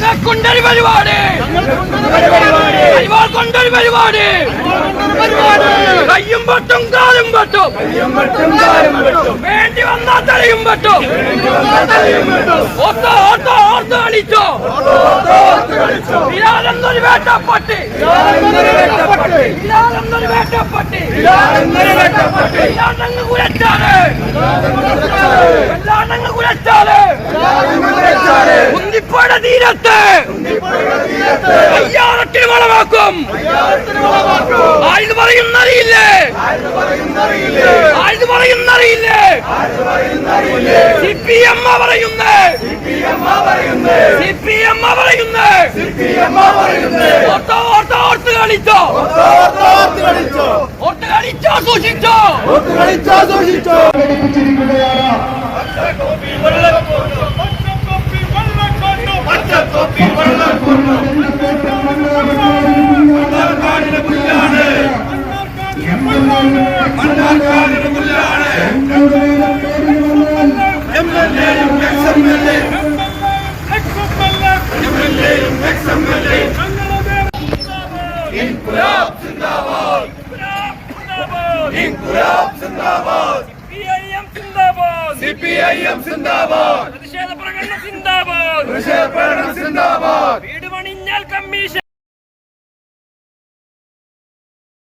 ഞങ്ങൾക്കൊണ്ടൊരു പരിപാടി. അരിവാൾ കൊണ്ടൊരു പരിപാടി. കയ്യും പറ്റും കാലും പറ്റും വേണ്ടി വന്നാൽ തലയും പറ്റും ഓർത്തോ ഓർത്തോ ഓർത്ത് കളിച്ചോ. ബിലാലെന്നൊരു വേട്ടപ്പട്ടി. ബിലാലെന്നൊരു വേട്ടപ്പട്ടി. ബിലാലങ്ങ് കുലച്ചാൽ ബിലാലങ്ങ് കുലച്ചാൽ കുന്തിപ്പുഴ തീരത്ത് അയ്യാറത്തിന് വളമാക്കും ആയത് പറയുന്നറിയില്ലേ? ആയത് പറയുന്നറിയില്ലേ? സി പി എം പറയുന്നേ സി പി എം പറയുന്നേ ഓർത്തോ ഓർത്തോ ഓർത്ത് കളിച്ചോ ഓർത്ത് കളിച്ചോ സൂക്ഷിച്ചോ. C P ഐ എം സിന്ദാബാദ് പ്രതിഷേധ പ്രകടനം സിന്ദാബാദ് പ്രതിഷേധ പ്രകടനം സിന്ദാബാദ് വീട് പണിഞ്ഞാൽ കമ്മീഷൻ